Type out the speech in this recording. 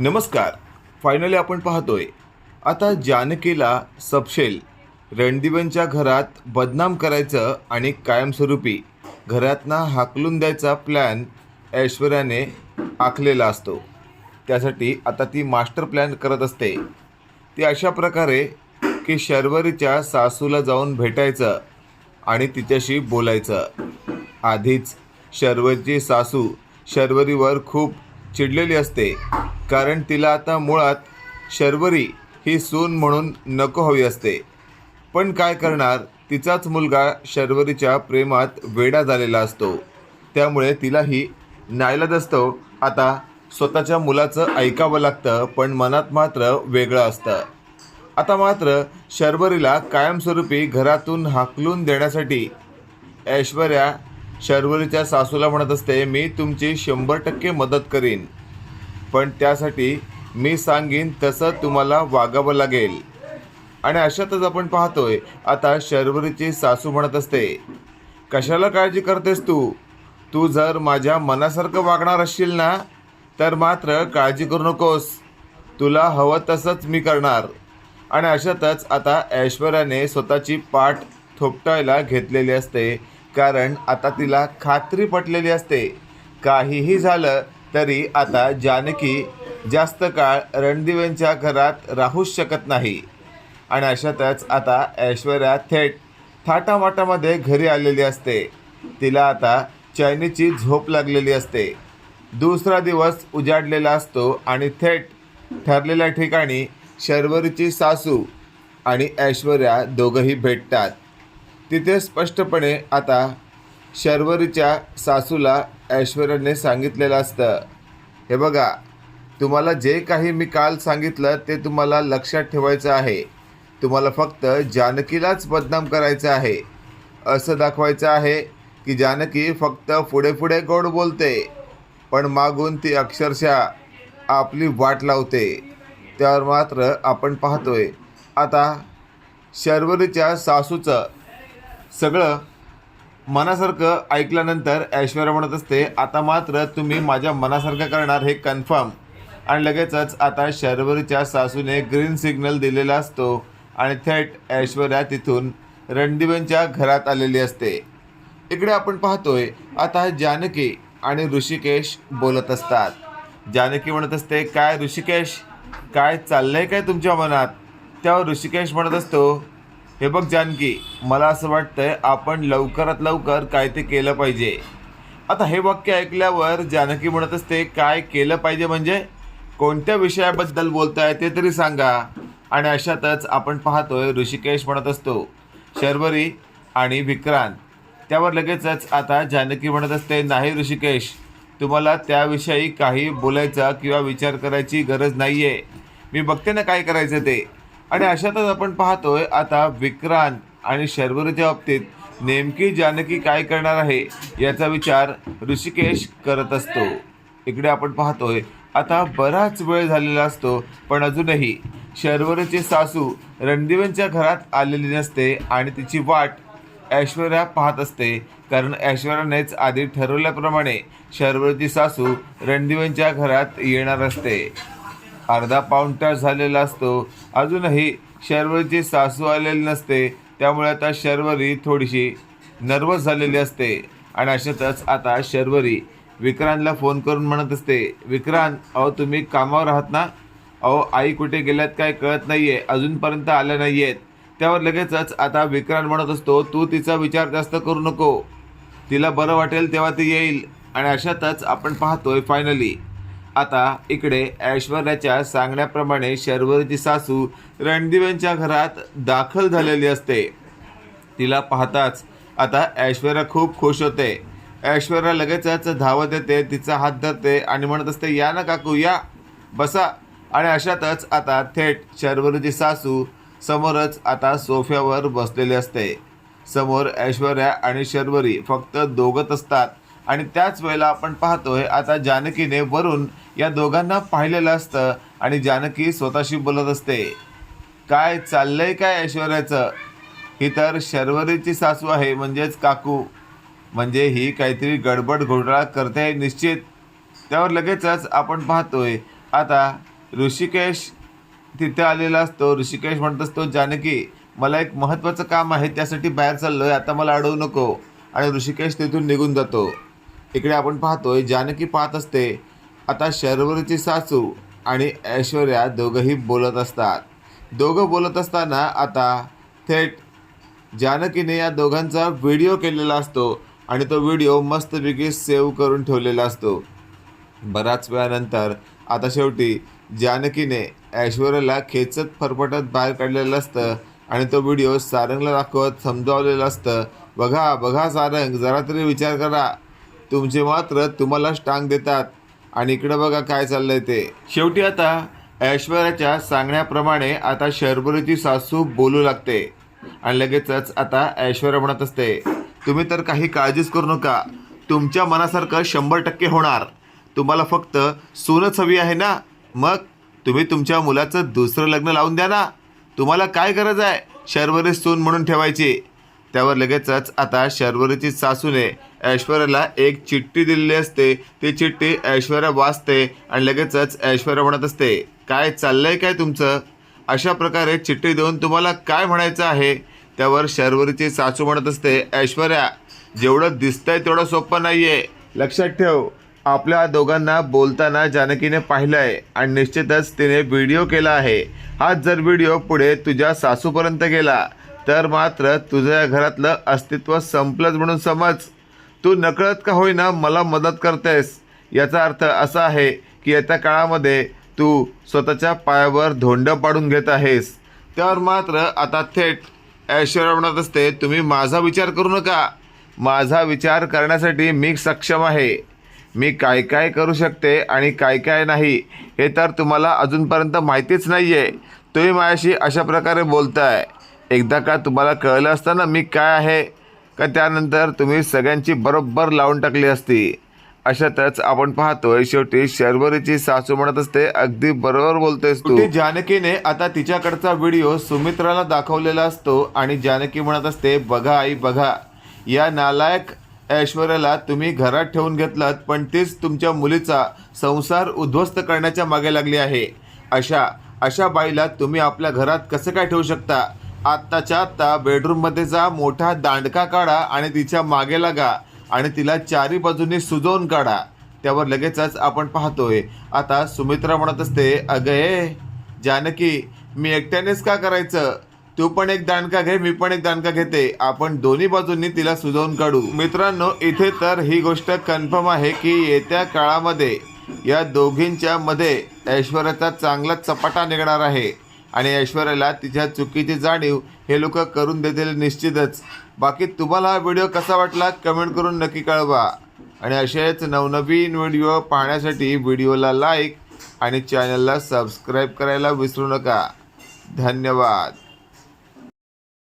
नमस्कार. फायनली आपण पाहतोय. आता जानकीला सपशेल रणदिव्यांच्या घरात बदनाम करायचं आणि कायमस्वरूपी घरातनं हाकलून द्यायचा प्लॅन ऐश्वर्याने आखलेला असतो. त्यासाठी आता ती मास्टर प्लॅन करत असते. ती अशा प्रकारे की शर्वरीच्या सासूला जाऊन भेटायचं आणि तिच्याशी बोलायचं. आधीच शर्वरीची सासू शर्वरीवर खूप चिडलेली असते. कारण तिला आता मुळात शर्वरी ही सून म्हणून नको हवी असते. पण काय करणार? तिचाच मुलगा शर्वरीच्या प्रेमात वेडा झालेला असतो. त्यामुळे तिलाही नायलाज असतो आता स्वतःच्या मुलाचं ऐकावं लागतं पण मनात मात्र वेगळं असतं. आता मात्र शर्वरीला कायमस्वरूपी घरातून हाकलून देण्यासाठी ऐश्वर्या शर्वरीच्या सासूला म्हणत असते मी तुमची शंभर टक्के मदत करीन. पण त्यासाठी मी सांगीन तसं तुम्हाला वागावं लागेल. आणि अशातच आपण पाहतोय आता शर्वरीची सासू म्हणत असते कशाला काळजी करतेस तू? तू जर माझ्या मनासारखं वागणार असशील ना तर मात्र काळजी करू नकोस. तुला हवं तसंच मी करणार. आणि अशातच आता ऐश्वर्याने स्वतःची पाठ थोपटायला घेतलेली असते. कारण आता तिला खात्री पटलेली असते. काहीही झालं तरी आता जानकी जास्त काळ रणदिव्यांच्या घरात राहूच शकत नाही. आणि अशातच आता ऐश्वर्या थेट थाटामाटामध्ये घरी आलेली असते. तिला आता चैनीची झोप लागलेली असते. दुसरा दिवस उजाडलेला असतो आणि थेट ठरलेल्या ठिकाणी शर्वरीची सासू आणि ऐश्वर्या दोघंही भेटतात. तिथे स्पष्टपणे आता शर्वरीच्या सासूला ऐश्वर्याने सांगितलेलं असतं. हे बघा तुम्हाला जे काही मी काल सांगितलं ते तुम्हाला लक्षात ठेवायचं आहे. तुम्हाला फक्त जानकीलाच बदनाम करायचं आहे. असं दाखवायचं आहे की जानकी फक्त पुढे पुढे गोड बोलते पण मागून ती अक्षरशः आपली वाट लावते. त्यावर मात्र आपण पाहतोय. आता शर्वरीच्या सासूचं सगळं मनासारखं ऐकल्यानंतर ऐश्वर्या म्हणत असते आता मात्र तुम्ही माझ्या मनासारखं करणार हे कन्फर्म. आणि लगेचच आता शर्वरीच्या सासूने ग्रीन सिग्नल दिलेला असतो आणि थेट ऐश्वर्या तिथून रणदिव्यांच्या घरात आलेली असते. इकडे आपण पाहतोय आता जानकी आणि ऋषिकेश बोलत असतात. जानकी म्हणत असते काय ऋषिकेश? काय चाललंय काय तुमच्या मनात? त्यावर ऋषिकेश म्हणत असतो हे बघ जानकी मला असं वाटतंय आपण लवकरात लवकर काय ते केलं पाहिजे. आता हे वाक्य ऐकल्यावर जानकी म्हणत असते काय केलं पाहिजे म्हणजे? कोणत्या विषयाबद्दल बोलताय ते तरी सांगा. आणि अशातच आपण पाहतोय ऋषिकेश म्हणत असतो शर्वरी आणि विक्रांत. त्यावर लगेचच आता जानकी म्हणत असते नाही ऋषिकेश तुम्हाला त्याविषयी काही बोलायचा किंवा विचार करायची गरज नाही आहे मी बघते ना काय करायचं ते. आणि अशातच आपण पाहतोय आता विक्रांत आणि शर्वरीच्या बाबतीत नेमकी जानकी काय करणार आहे याचा विचार ऋषिकेश करत असतो. इकडे आपण पाहतोय आता बराच वेळ झालेला असतो पण अजूनही शर्वरीची सासू रणदिव्यांच्या घरात आलेली नसते आणि तिची वाट ऐश्वर्या पाहत असते. कारण ऐश्वर्यानेच आधी ठरवल्याप्रमाणे शर्वरीची सासू रणदिव्यांच्या घरात येणार असते. अर्धा पाऊण तास झालेला असतो. अजूनही शर्वरीची सासू आलेली नसते. त्यामुळे आता शर्वरी थोडीशी नर्वस झालेली असते. आणि अशातच आता शर्वरी विक्रांतला फोन करून म्हणत असते विक्रांत अहो तुम्ही कामावर आहात ना? अहो आई कुठे गेल्यात काय कळत नाही आहे अजूनपर्यंत आल्या नाही आहेत त्यावर लगेचच आता विक्रांत म्हणत असतो तू तिचा विचार जास्त करू नको. तिला बरं वाटेल तेव्हा ती येईल. आणि अशातच आपण पाहतोय फायनली आता इकडे ऐश्वर्याच्या सांगण्याप्रमाणे शर्वरीची सासू रणदिव्यांच्या घरात दाखल झालेली असते. तिला पाहताच आता ऐश्वर्या खूप खुश होते. ऐश्वर्या लगेचच धावत येते तिचा हात धरते आणि म्हणत असते या ना काकू या बसा. आणि अशातच आता थेट शर्वरीची सासू समोरच आता सोफ्यावर बसलेली असते. समोर ऐश्वर्या आणि शर्वरी फक्त दोघत असतात. आणि त्याच वेळेला आपण पाहतोय आता जानकीने वरून या दोघांना पाहिलेलं असतं आणि जानकी स्वतःशी बोलत असते. काय चाललंय काय ऐश्वर्याचं? ही तर शर्वरीची सासू आहे म्हणजेच काकू. म्हणजे ही काहीतरी गडबड घोटाळा करते निश्चित. त्यावर लगेचच आपण पाहतोय आता ऋषिकेश तिथे आलेला असतो. ऋषिकेश म्हणत असतो जानकी मला एक महत्त्वाचं काम आहे त्यासाठी बाहेर चाललो आहे आता मला अडवू नको. आणि ऋषिकेश तिथून निघून जातो. इकडे आपण पाहतोय जानकी पाहत असते. आता शर्वरीची सासू आणि ऐश्वर्या दोघंही बोलत असतात. दोघं बोलत असताना आता थेट जानकीने या दोघांचा व्हिडिओ केलेला असतो आणि तो व्हिडिओ मस्तपैकी सेव्ह करून ठेवलेला असतो. बराच वेळानंतर आता शेवटी जानकीने ऐश्वर्याला खेचत फरफटत बाहेर काढलेलं असतं आणि तो व्हिडिओ सारंगला दाखवत समजावलेलं असतं. बघा बघा सारंग जरा तरी विचार करा. तुमचे मात्र तुम्हालाच टांग देतात. आणि इकडं बघा काय चाललंय ते. शेवटी आता ऐश्वर्याच्या सांगण्याप्रमाणे आता शर्बरीची सासू बोलू लागते. आणि लगेचच आता ऐश्वर्या म्हणत असते तुम्ही तर काही काळजीच करू नका. तुमच्या मनासारखं शंभर टक्के होणार. तुम्हाला फक्त सूनच हवी आहे ना? मग तुम्ही तुमच्या मुलाचं दुसरं लग्न लावून द्या ना. तुम्हाला काय गरज आहे शर्वरी सून म्हणून ठेवायची? त्यावर लगेचच आता शर्वरीची सासूने ऐश्वर्याला एक चिठ्ठी दिलेली असते. ती चिठ्ठी ऐश्वर्या वाचते आणि लगेचच ऐश्वर्या म्हणत असते काय चाललंय काय तुमचं? अशा प्रकारे चिठ्ठी देऊन तुम्हाला काय म्हणायचं आहे? त्यावर शर्वरीची सासू म्हणत असते ऐश्वर्या जेवढं दिसतंय तेवढं सोपं नाही आहे लक्षात ठेव आपल्या दोघांना बोलताना जानकीने पाहिलं आहे आणि निश्चितच तिने व्हिडिओ केला आहे. हा जर व्हिडिओ पुढे तुझ्या सासूपर्यंत गेला तर मात्र तुझ्या घरातलं अस्तित्व संपलंच म्हणून समज. तू नकळत का होईना मला मदत करतेस? याचा अर्थ असा आहे की येत्या काळामध्ये तू स्वतःच्या पायावर धोंड पाडून घेत आहेस. त्यावर मात्र आता थेट ऐश्वर्या म्हणत असते तुम्ही माझा विचार करू नका. माझा विचार करण्यासाठी मी सक्षम आहे. मी काय काय करू शकते आणि काय काय नाही हे तर तुम्हाला अजूनपर्यंत माहितीच नाही आहे तुम्ही माझ्याशी अशा प्रकारे बोलताय. एकदा का तुम्हाला कळलं असतं ना मी काय आहे का त्यानंतर तुम्ही सगळ्यांची बरोबर लावून टाकली असती? अशातच आपण पाहतोय शेवटी शर्वरीची सासू म्हणत असते अगदी बरोबर बोलतोयस तू. जानकीने आता तिच्याकडचा व्हिडिओ सुमित्राला दाखवलेला असतो आणि जानकी म्हणत असते बघा आई बघा या नालायक ऐश्वर्याला तुम्ही घरात ठेवून घेतलात पण तीच तुमच्या मुलीचा संसार उद्ध्वस्त करण्याच्या मागे लागली आहे. अशा अशा बाईला तुम्ही आपल्या घरात कसं काय ठेवू शकता? आत्ताच्या आत्ता बेडरूममध्ये जा मोठा दांडका काढा आणि तिच्यामागे लागा आणि तिला चारी बाजूनी सुजवून काढा. त्यावर लगेचच आपण पाहतोय. आता सुमित्रा म्हणत असते अगं ए जानकी मी एकट्यानेच का करायचं? तू पण एक दांडका घे मी पण एक दांडका घेते. आपण दोन्ही बाजूंनी तिला सुजवून काढू. मित्रांनो इथे तर ही गोष्ट कन्फर्म आहे की येत्या काळामध्ये या दोघींच्या मध्ये ऐश्वर्याचा चांगलाच चपाटा निघणार आहे. आणि ऐश्वर्याला तिच्या चुकीची जाणीव हे लोक करून देतील निश्चितच. बाकी तुम्हाला हा व्हिडिओ कसा वाटला कमेंट करून नक्की कळवा. आणि असेच नवनवीन व्हिडिओ पाहण्यासाठी व्हिडिओला लाईक आणि चॅनलला सबस्क्राईब करायला विसरू नका. धन्यवाद.